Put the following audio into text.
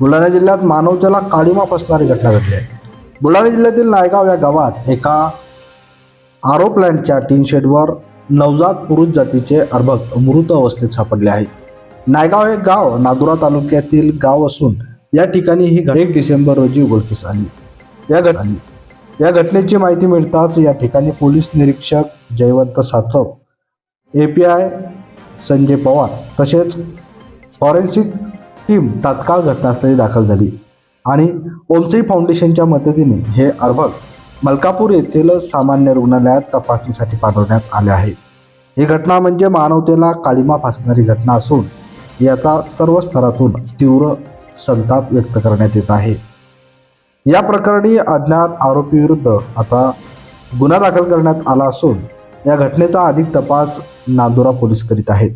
बुलढाणा जिल्ह्यात मानवतेला काळीमा फसणारी घटना घडली आहे. बुलढाणा जिल्ह्यातील नायगाव या गावात एका आरो प्लॅन्टच्या टीन शेडवर नवजात पुरुष जातीचे अर्भक मृत अवस्थेत सापडले आहे. नायगाव हे गाव नादुरा तालुक्यातील गाव असून या ठिकाणी ही घटना एक डिसेंबर रोजी उघडकीस आली. या घट आली या घटनेची माहिती मिळताच या ठिकाणी पोलीस निरीक्षक Jaywant Sachav A P I Sanjay Pawar तसेच फॉरेन्सिक टीम तात्काळ घटनास्थळी दाखल झाली. आणि ओमसई फाउंडेशनच्या मदतीने हे अर्भक मलकापूर येथील सामान्य रुग्णालयात तपासणीसाठी पाठवण्यात आले आहे. ही घटना म्हणजे मानवतेला काळीमा फासणारी घटना असून याचा सर्व स्तरातून तीव्र संताप व्यक्त करण्यात येत आहे. या प्रकरणी अज्ञात आरोपीविरुद्ध आता गुन्हा दाखल करण्यात आला असून या घटनेचा अधिक तपास नांदुरा पोलीस करीत आहेत.